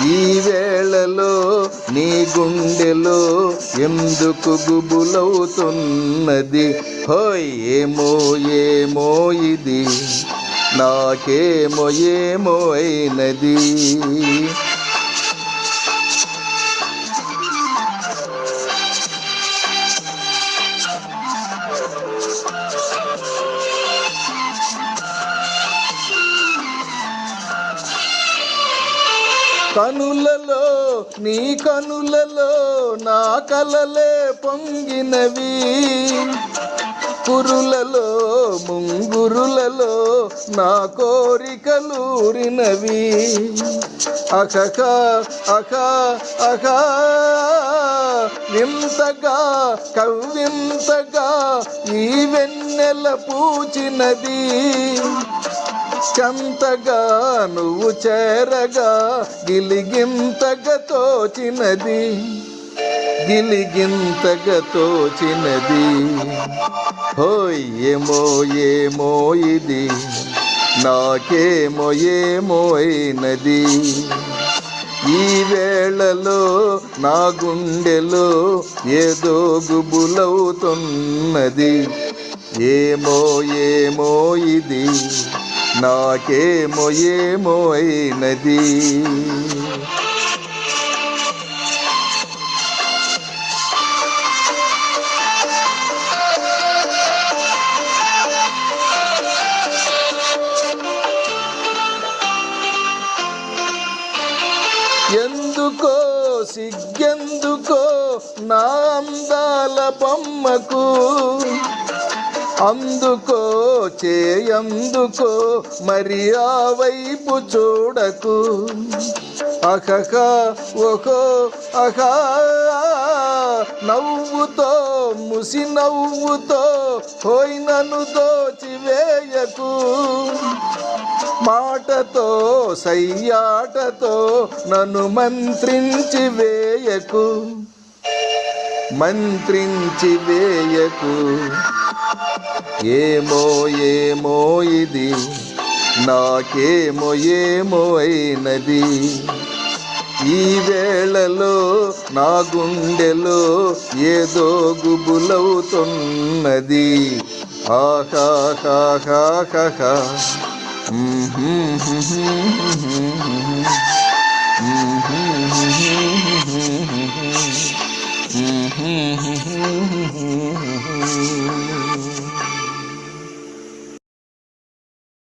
ఈ వేళలో నీ గుండెలో ఎందుకు గుబులవుతున్నది? హోయ్ ఏమో ఏమో ఇది. నాకేమో ఏమో అయినది. కనులలో నీ కనులలో నా కలలే పొంగినవి. కురులలో ముంగురులలో నా కోరికలూరినవి అఖక అఖ అఖ వింతగా కవ్వింతగా ఈ వెన్నెల పూచినది. చంతగా నువ్వు చేరగా గిలిగింతగా తోచినది. గిలిగింతగా తోచినది. హోయ్ ఏమో ఏమో ఇది. నాకేమో ఏమో అయినది. ఈ వేళలో నా గుండెలో ఏదో గుబులవుతున్నది. ఏమో ఏమో ఇది. నాకేమో ఏమో అయినది. ఎందుకో సిగ్గెందుకో నా అందాల బొమ్మకు అందుకో చేయందుకో మరి ఆ వైపు చూడకు. అహక ఓహో అహా నవ్వుతో ముసి నవ్వుతో పోయినను దోచివేయకు. మాటతో సయ్యాటతో నన్ను మంత్రించి వేయకు. మంత్రించి వేయకు. ఏమో ఏమో ఇది నాకేమో ఏమో అయినది ఈ వేళలో నా గుండెలో ఏదో గుబులవుతున్నది ఆహాహాహాహా Mm-hmm.